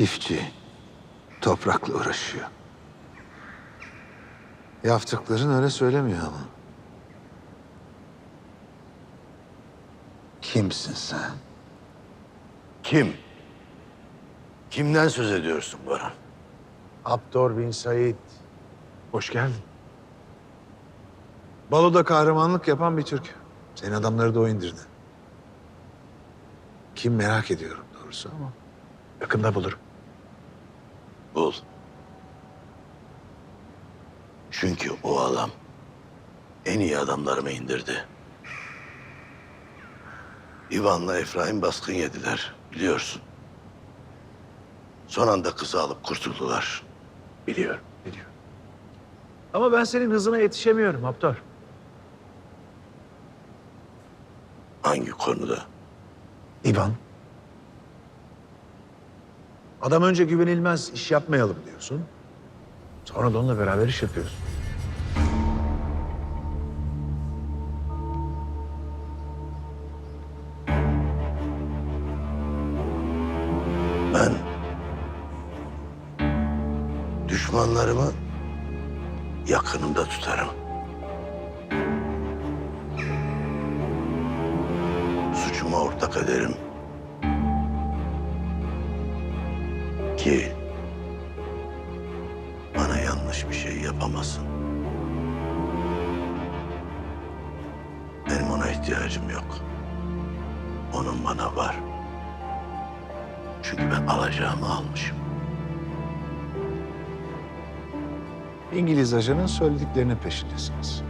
Çiftçi. Toprakla uğraşıyor. Yaptıkların öyle söylemiyor ama. Kimsin sen? Kim? Kimden söz ediyorsun Baran? Abdor bin Said. Hoş geldin. Balo'da kahramanlık yapan bir Türk. Senin adamları da o indirdi. Kim merak ediyorum doğrusu ama yakında bulurum. Bul. Çünkü o adam en iyi adamlarımı indirdi. İvan'la Efraim baskın yediler biliyorsun. Son anda kızı alıp kurtuldular. Biliyorum, biliyorum. Ama ben senin hızına yetişemiyorum Abdor. Hangi konuda? İvan. Adam önce güvenilmez iş yapmayalım diyorsun. Sonra da onunla beraber iş yapıyorsun. Ben düşmanlarımı yakınımda tutarım. Suçuma ortak ederim. Ki bana yanlış bir şey yapamasın. Benim ona ihtiyacım yok. Onun bana var. Çünkü ben alacağımı almışım. İngiliz ajanın söylediklerinin peşindesiniz.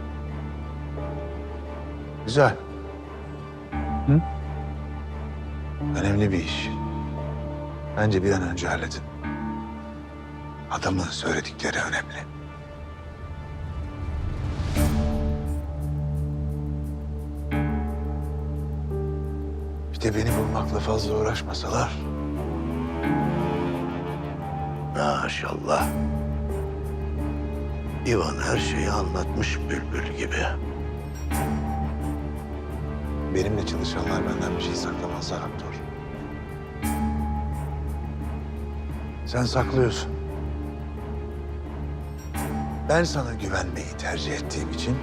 Güzel. Hı? Önemli bir iş. Bence bir an önce halledin. Adamın söyledikleri önemli. Bir de beni bulmakla fazla uğraşmasalar. Maşallah. İvan her şeyi anlatmış bülbül gibi. Benimle çalışanlar benden bir şey saklamazlar Abdur. Sen saklıyorsun. Ben sana güvenmeyi tercih ettiğim için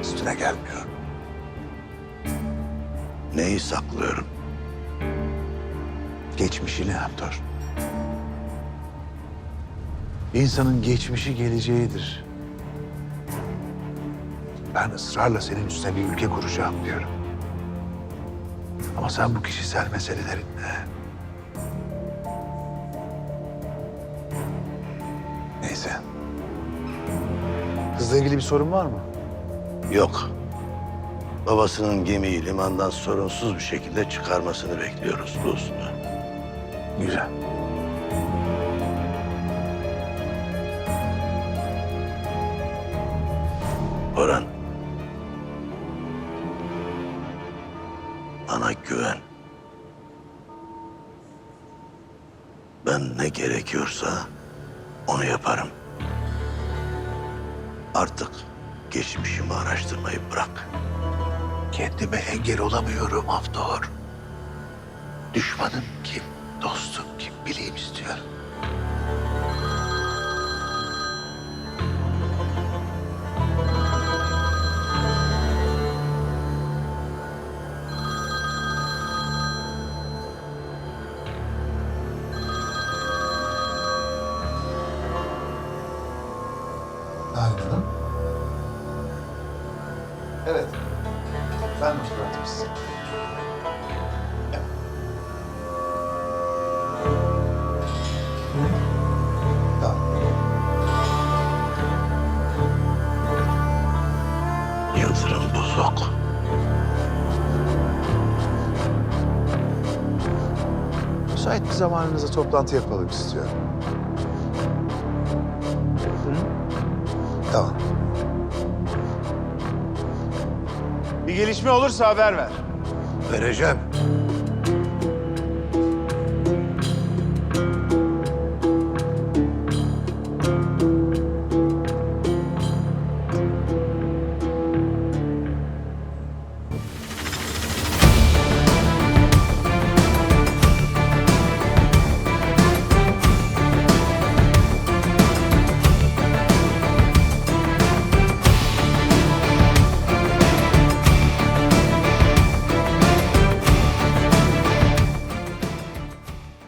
üstüne gelmiyorum. Neyi saklıyorum? Geçmişini Abdur. İnsanın geçmişi geleceğidir. Ben ısrarla senin üstüne bir ülke kuracağım diyorum. Ama sen bu kişisel meselelerinle... Neyse. Kızla ilgili bir sorun var mı? Yok. Babasının gemiyi limandan sorunsuz bir şekilde çıkarmasını bekliyoruz Rus'ta. Güzel. Orhan. Bana güven. Ben ne gerekiyorsa onu yaparım. Artık geçmişimi araştırmayı bırak. Kendime engel olamıyorum Haftor. Düşmanım kim, dostum kim bileyim istiyorum. Aynen. Evet. Ben mutfaktım size. Tamam. Yıldırım bozok. Müsait bir zamanınızda toplantı yapalım istiyorum. Tamam. Bir gelişme olursa haber ver. Vereceğim.